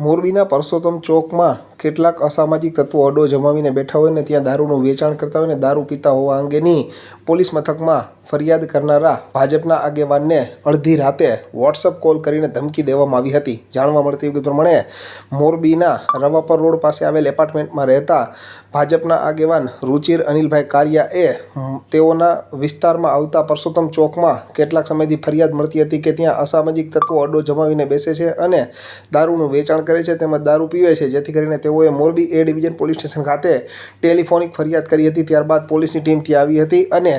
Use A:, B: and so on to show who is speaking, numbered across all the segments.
A: મોરબીના પરસોત્તમ ચોકમાં કેટલાક અસામાજિક તત્વો અડો જમાવીને બેઠા હોય ને ત્યાં દારૂનું વેચાણ કરતા હોય ને દારૂ પીતા હોવા અંગેની પોલીસ મથકમાં ફરિયાદ કરનારા ભાજપના આગેવાનને અડધી રાતે વોટ્સઅપ કોલ કરીને ધમકી દેવામાં આવી હતી. જાણવા મળતી પ્રમાણે મોરબીના રવાપર રોડ પાસે આવેલ એપાર્ટમેન્ટમાં રહેતા ભાજપના આગેવાન રુચિર અનિલભાઈ કારિયાએ તેઓના વિસ્તારમાં આવતા પરસોત્તમ ચોકમાં કેટલાક સમયથી ફરિયાદ મળતી હતી કે ત્યાં અસામાજિક તત્વો અડ્ડો જમાવીને બેસે છે અને દારૂનું વેચાણ કરે છે તેમજ દારૂ પીવે છે. જેથી કરીને તેઓએ Morbi A division police station ખાતે ટેલિફોનિક ફરિયાદ કરી હતી. ત્યારબાદ પોલીસની ટીમ ત્યાં આવી હતી અને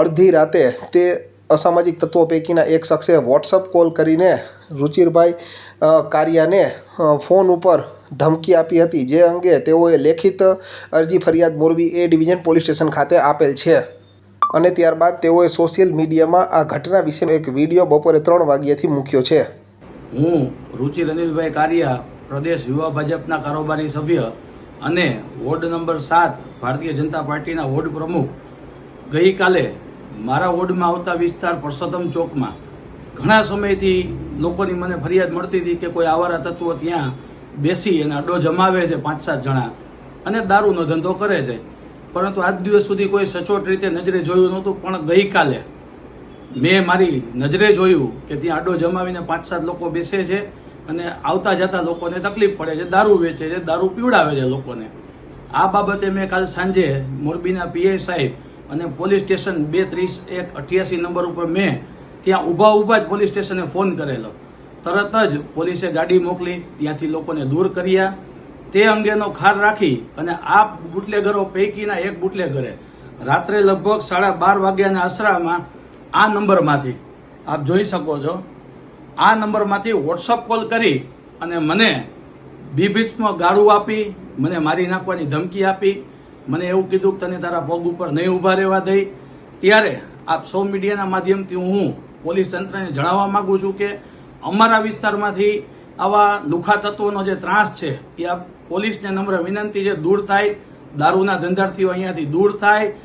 A: અડધી રાતે તે અસામાજિક તત્વો પૈકીના એક શખ્સે વોટ્સઅપ કોલ કરીને રુચિરભાઈ કારિયાને ફોન ઉપર ધમકી આપી હતી, જે અંગે તેઓએ લેખિત અરજી ફરિયાદ Morbi A division police station ખાતે આપેલ છે. અને ત્યારબાદ તેઓએ સોશિયલ મીડિયામાં આ ઘટના વિશેનો એક વીડિયો બપોરે ત્રણ વાગ્યાથી મૂક્યો છે.
B: હું રુચિ અનિલભાઈ કારિયા, પ્રદેશ યુવા ભાજપના કારોબારી સભ્ય અને વોર્ડ નંબર સાત ભારતીય જનતા પાર્ટીના વોર્ડ પ્રમુખ. ગઈકાલે મારા વોર્ડમાં આવતા વિસ્તાર પરસોત્તમ ચોકમાં ઘણા સમયથી લોકોની મને ફરિયાદ મળતી હતી કે કોઈ આવારા તત્વો ત્યાં બેસી અને અડો જમાવે છે પાંચ સાત જણા. અને દારૂનો ધંધો કરે છે. પરંતુ આજ દિવસ સુધી કોઈ સચોટ રીતે નજરે જોયું નહોતું, પણ ગઈકાલે મેં મારી નજરે જોયું કે ત્યાં આડો જમાવીને પાંચ સાત લોકો બેસે છે અને આવતા જતા લોકોને તકલીફ પડે છે, દારૂ વેચે છે, દારૂ પીવડાવે છે લોકોને. આ બાબતે મેં કાલ સાંજે મોરબીના પીએ સાહેબ અને પોલીસ સ્ટેશન બે ત્રીસ એક અઠ્યાસી નંબર ઉપર મેં ત્યાં ઊભા ઊભા જ પોલીસ સ્ટેશને ફોન કરેલો. તરત જ પોલીસે ગાડી મોકલી, ત્યાંથી લોકોને દૂર કર્યા. તે અંગેનો ખાર રાખી અને આ બુટલેગરો પૈકીના એક બુટલેગરે રાત્રે લગભગ સાડા બાર વાગ્યાના આશરામાં આ નંબરમાંથી, આપ જોઈ શકો છો, આ નંબરમાંથી વોટ્સઅપ કોલ કરી અને મને બીભીત્સમાં ગાળું આપી, મને મારી નાખવાની ધમકી આપી મને એવું કીધું કે તને તારા પગ ઉપર નહીં ઊભા રહેવા દઈ. ત્યારે આપ સૌ મીડિયાના માધ્યમથી હું પોલીસ તંત્રને જણાવવા માગું છું કે અમારા વિસ્તારમાંથી આવા લુખા તત્વોનો જે ત્રાસ છે, એ આ પોલીસને નમ્ર વિનંતી છે, દૂર થાય. દારૂના ધંધાર્થીઓ અહીંયાથી દૂર થાય.